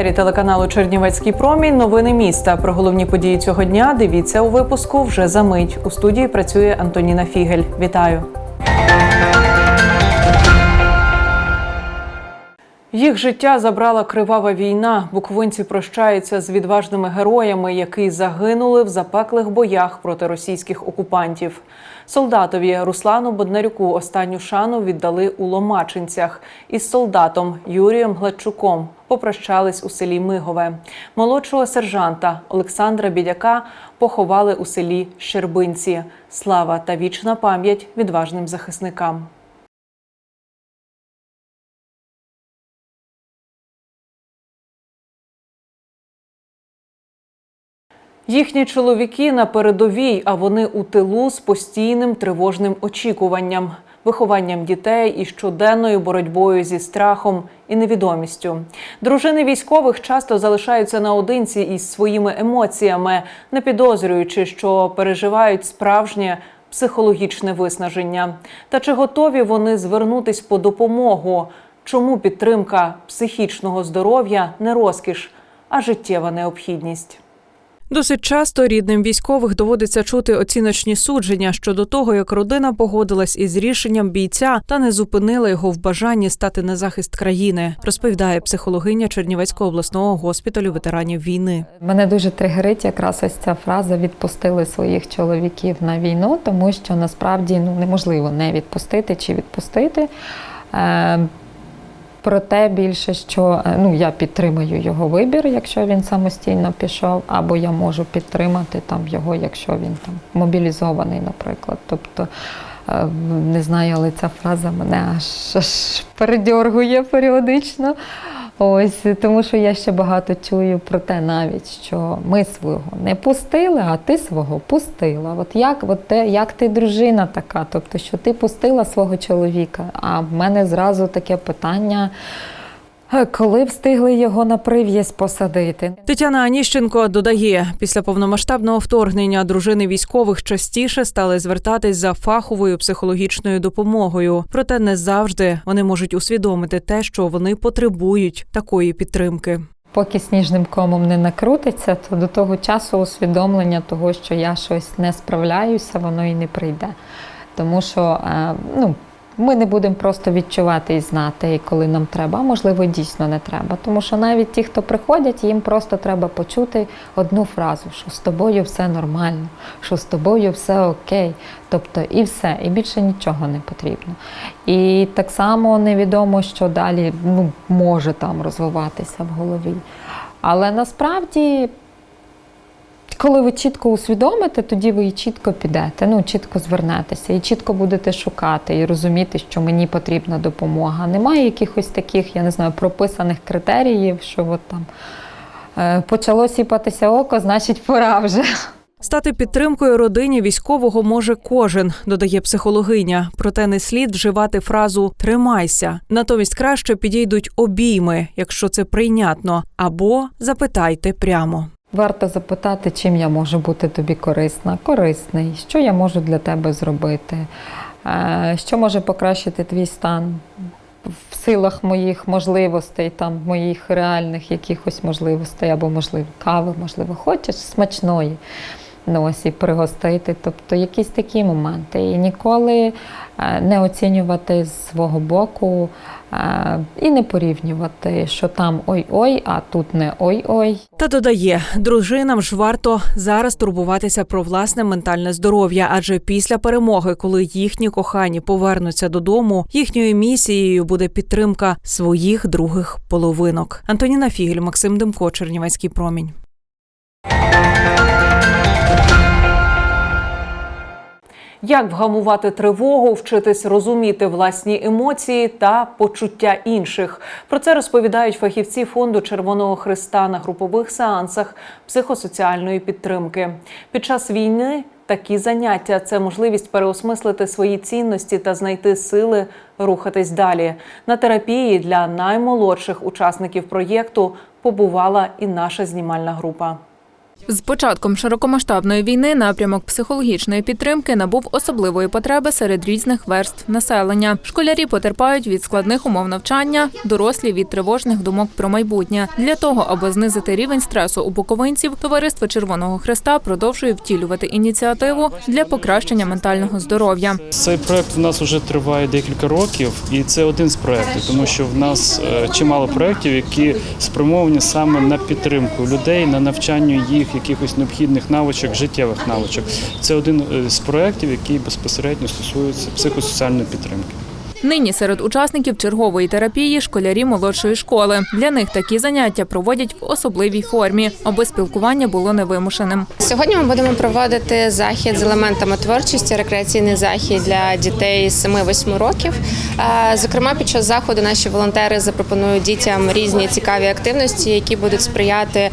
етері телеканалу Чернівецький промінь. Новини міста. Про головні події цього дня дивіться у випуску вже за мить. У студії працює Антоніна Фігель. Вітаю. Їх життя забрала кривава війна. Буковинці прощаються з відважними героями, які загинули в запеклих боях проти російських окупантів. Солдатові Руслану Боднарюку останню шану віддали у Ломачинцях. Із солдатом Юрієм Гладчуком попрощались у селі Мигове. Молодшого сержанта Олександра Бідяка поховали у селі Щербинці. Слава та вічна пам'ять відважним захисникам. Їхні чоловіки на передовій, а вони у тилу з постійним тривожним очікуванням, вихованням дітей і щоденною боротьбою зі страхом і невідомістю. Дружини військових часто залишаються наодинці із своїми емоціями, не підозрюючи, що переживають справжнє психологічне виснаження. Та чи готові вони звернутись по допомогу? Чому підтримка психічного здоров'я не розкіш, а життєва необхідність? Досить часто рідним військових доводиться чути оціночні судження щодо того, як родина погодилась із рішенням бійця та не зупинила його в бажанні стати на захист країни, розповідає психологиня Чернівецького обласного госпіталю ветеранів війни. Мене дуже тригерить якраз ось ця фраза відпустили своїх чоловіків на війну, тому що насправді ну неможливо не відпустити чи відпустити. Проте більше, що е, ну я підтримую його вибір, якщо він самостійно пішов, або я можу підтримати там його, якщо він там мобілізований, наприклад. Тобто е, не знаю, але ця фраза мене аж, аж передьоргує періодично. Ось тому, що я ще багато чую про те, навіть що ми свого не пустили, а ти свого пустила. От як от те, як ти дружина така, тобто, що ти пустила свого чоловіка? А в мене зразу таке питання. Коли встигли його на прив'язь посадити? Тетяна Аніщенко додає, після повномасштабного вторгнення дружини військових частіше стали звертатись за фаховою психологічною допомогою. Проте не завжди вони можуть усвідомити те, що вони потребують такої підтримки. Поки сніжним комом не накрутиться, то до того часу усвідомлення того, що я щось не справляюся, воно і не прийде. Тому що е, ну, ми не будемо просто відчувати і знати, коли нам треба, а можливо, дійсно не треба. Тому що навіть ті, хто приходять, їм просто треба почути одну фразу, що з тобою все нормально, що з тобою все окей. Тобто і все, і більше нічого не потрібно. І так само невідомо, що далі ну, може там розвиватися в голові. Але насправді коли ви чітко усвідомите, тоді ви і чітко підете, ну чітко звернетеся, і чітко будете шукати і розуміти, що мені потрібна допомога. Немає якихось таких, я не знаю, прописаних критеріїв, що от там е, почало сіпатися око, значить пора вже. Стати підтримкою родині військового може кожен, додає психологиня. Проте не слід вживати фразу тримайся. Натомість краще підійдуть обійми, якщо це прийнятно, або запитайте прямо. Варто запитати, чим я можу бути тобі корисна, корисний, що я можу для тебе зробити, е, що може покращити твій стан в силах моїх можливостей, там моїх реальних якихось можливостей, або можливо кави, можливо, хочеш смачної. Ну, ось пригостити, тобто якісь такі моменти. І ніколи е, не оцінювати з свого боку е, і не порівнювати, що там ой-ой, а тут не ой-ой. Та додає, дружинам ж варто зараз турбуватися про власне ментальне здоров'я, адже після перемоги, коли їхні кохані повернуться додому, їхньою місією буде підтримка своїх других половинок. Антоніна Фігель, Максим Демко, Чернівецький промінь. Як вгамувати тривогу, вчитись розуміти власні емоції та почуття інших? Про це розповідають фахівці фонду Червоного Христа на групових сеансах психосоціальної підтримки. Під час війни такі заняття це можливість переосмислити свої цінності та знайти сили рухатись далі. На терапії для наймолодших учасників проєкту побувала і наша знімальна група. З початком широкомасштабної війни напрямок психологічної підтримки набув особливої потреби серед різних верств населення. Школярі потерпають від складних умов навчання, дорослі від тривожних думок про майбутнє. Для того, аби знизити рівень стресу у буковинців, товариство Червоного Христа продовжує втілювати ініціативу для покращення ментального здоров'я. Цей проект в нас вже триває декілька років, і це один з проєктів, тому що в нас е, чимало проєктів, які спрямовані саме на підтримку людей, на навчання їх якихось необхідних навичок, життєвих навичок. Це один е, з проєктів, який безпосередньо стосується психосоціальної підтримки. Нині серед учасників чергової терапії школярі молодшої школи. Для них такі заняття проводять в особливій формі, аби спілкування було невимушеним. Сьогодні ми будемо проводити захід з елементами творчості, рекреаційний захід для дітей з 7-8 років. Зокрема, під час заходу наші волонтери запропонують дітям різні цікаві активності, які будуть сприяти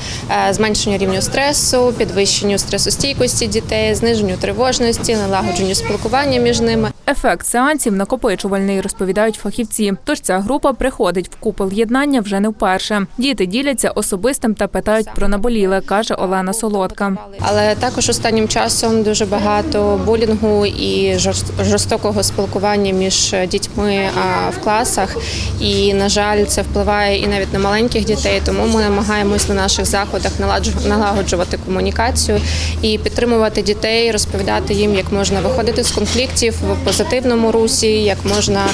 зменшенню рівню стресу, підвищенню стресостійкості дітей, зниженню тривожності, налагодженню спілкування між ними. Ефект сеансів накопичувальний, розповідають фахівці. Тож ця група приходить в купол єднання вже не вперше. Діти діляться особистим та питають про наболіле, каже Олена Солодка. Але також останнім часом дуже багато булінгу і жорстокого спілкування між дітьми в класах. І на жаль, це впливає і навіть на маленьких дітей. Тому ми намагаємось на наших заходах налагоджувати комунікацію і підтримувати дітей, розповідати їм, як можна виходити з конфліктів позитивному русі, як можна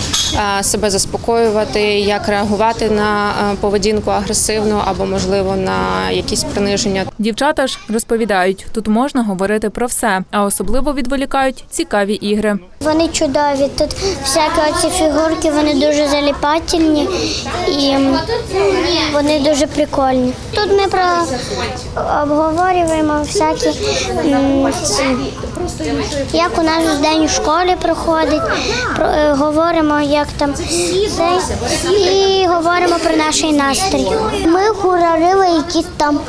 себе заспокоювати, як реагувати на поведінку агресивну або можливо на якісь приниження. Дівчата ж розповідають, тут можна говорити про все, а особливо відволікають цікаві ігри. Вони чудові. Тут всякі оці фігурки, вони дуже заліпательні і вони дуже прикольні. Тут ми про обговорюємо всякі м, ці, як у нас день в школі проходить, про, е, говоримо, як там цей, і говоримо про наш настрій. Ми говорили якісь там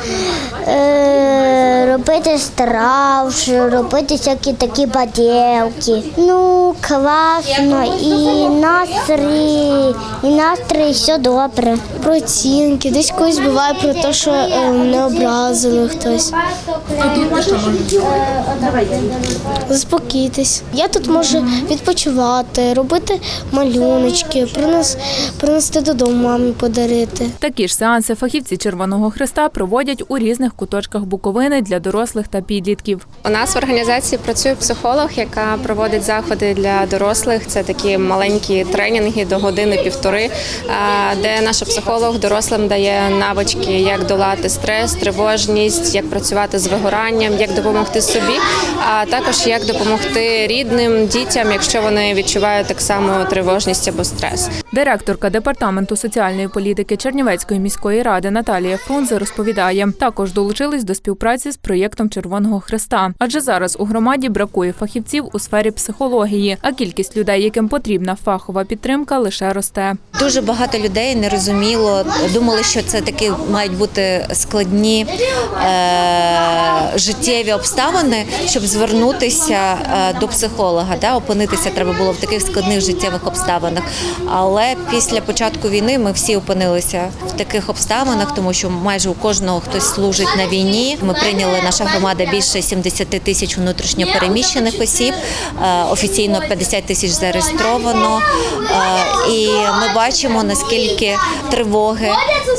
е, робити страв, робити всякі такі баділки. Ну, класно, і настрій, і настрій все добре. Про оцінки. Десь колись буває про те, що е, не образили хтось. Заспокійтесь. Я тут можу відпочивати, робити малюночки, принес, принести додому мамі подарити. Такі ж сеанси фахівці Червоного Христа проводять у різних куточках Буковини для дорослих та підлітків. У нас в організації працює психолог, яка проводить заходи для дорослих. Це такі маленькі тренінги до години півтори, де наша психолог дорослим дає навички, як долати стрес, тривожність, як працювати з вигоранням, як допомогти собі, а також як допомогти рідним дітям, якщо вони відчувають так само тривожність або стрес. Директорка департаменту соціальної політики Чернівецької міської ради Наталія Фрунзе розповідає, також долучились до співпраці з проєктом Червоного Христа, адже зараз у громаді бракує фахівців у сфері психології, а кількість людей, яким потрібна фахова підтримка, лише росте. Дуже багато людей не розуміло, думали, що це такі мають бути складні е, життєві обставини, щоб звернутися е, до психолога. Да? Опинитися треба було в таких складних життєвих обставинах. Але після початку війни ми всі опинилися в таких обставинах, тому що майже у кожного хтось служить на війні. Ми прийняли наша громада більше 70 тисяч внутрішньо переміщених осіб. Е, Офіційно 50 тисяч зареєстровано. Е, І ми бачимо наскільки тривоги,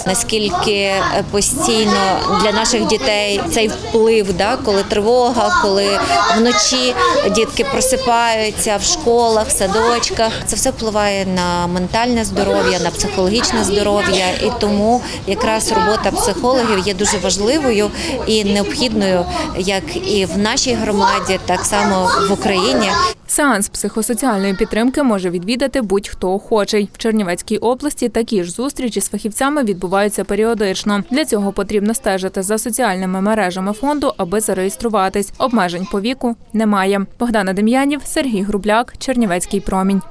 наскільки е, постійно для наших дітей цей вплив, да, коли тривога, коли вночі дітки просипаються в школах, в садочках. Це все впливає на ментальне здоров'я, на психологічне здоров'я. І тому якраз робота психологів є дуже важливою і необхідною, як і в нашій громаді, так само в Україні. Сеанс психосоціальної підтримки може відвідати будь-хто охочий. В Чернівецькій області такі ж зустрічі з фахівцями відбуваються періодично. Для цього потрібно стежити за соціальними мережами фонду, аби зареєструватись. Обмежень по віку немає. Богдана Дем'янів, Сергій Грубляк, Чернівецький промінь.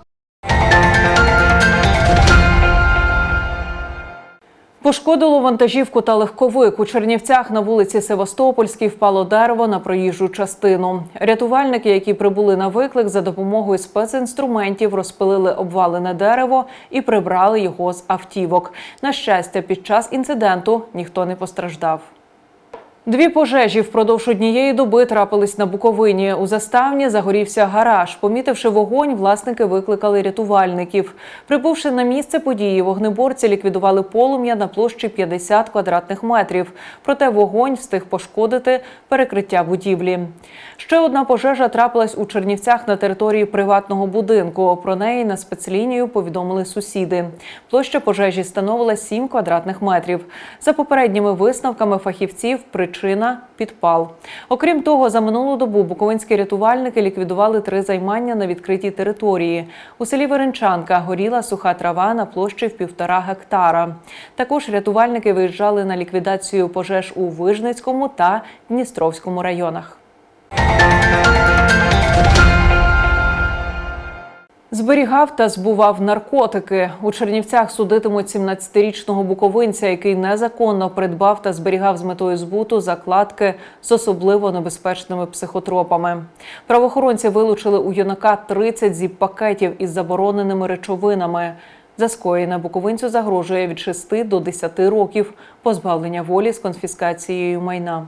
Пошкодило вантажівку та легковик. У Чернівцях на вулиці Севастопольській впало дерево на проїжджу частину. Рятувальники, які прибули на виклик, за допомогою спецінструментів розпилили обвалене дерево і прибрали його з автівок. На щастя, під час інциденту ніхто не постраждав. Дві пожежі впродовж однієї доби трапились на Буковині. У заставні загорівся гараж. Помітивши вогонь, власники викликали рятувальників. Прибувши на місце події, вогнеборці ліквідували полум'я на площі 50 квадратних метрів. Проте вогонь встиг пошкодити перекриття будівлі. Ще одна пожежа трапилась у Чернівцях на території приватного будинку. Про неї на спецлінію повідомили сусіди. Площа пожежі становила 7 квадратних метрів. За попередніми висновками фахівців, причина підпал. Окрім того, за минулу добу буковинські рятувальники ліквідували три займання на відкритій території. У селі Веренчанка горіла суха трава на площі в півтора гектара. Також рятувальники виїжджали на ліквідацію пожеж у Вижницькому та Дністровському районах. Зберігав та збував наркотики. У Чернівцях судитимуть 17-річного буковинця, який незаконно придбав та зберігав з метою збуту закладки з особливо небезпечними психотропами. Правоохоронці вилучили у юнака 30 зіп-пакетів із забороненими речовинами. За скоєне буковинцю загрожує від 6 до 10 років позбавлення волі з конфіскацією майна.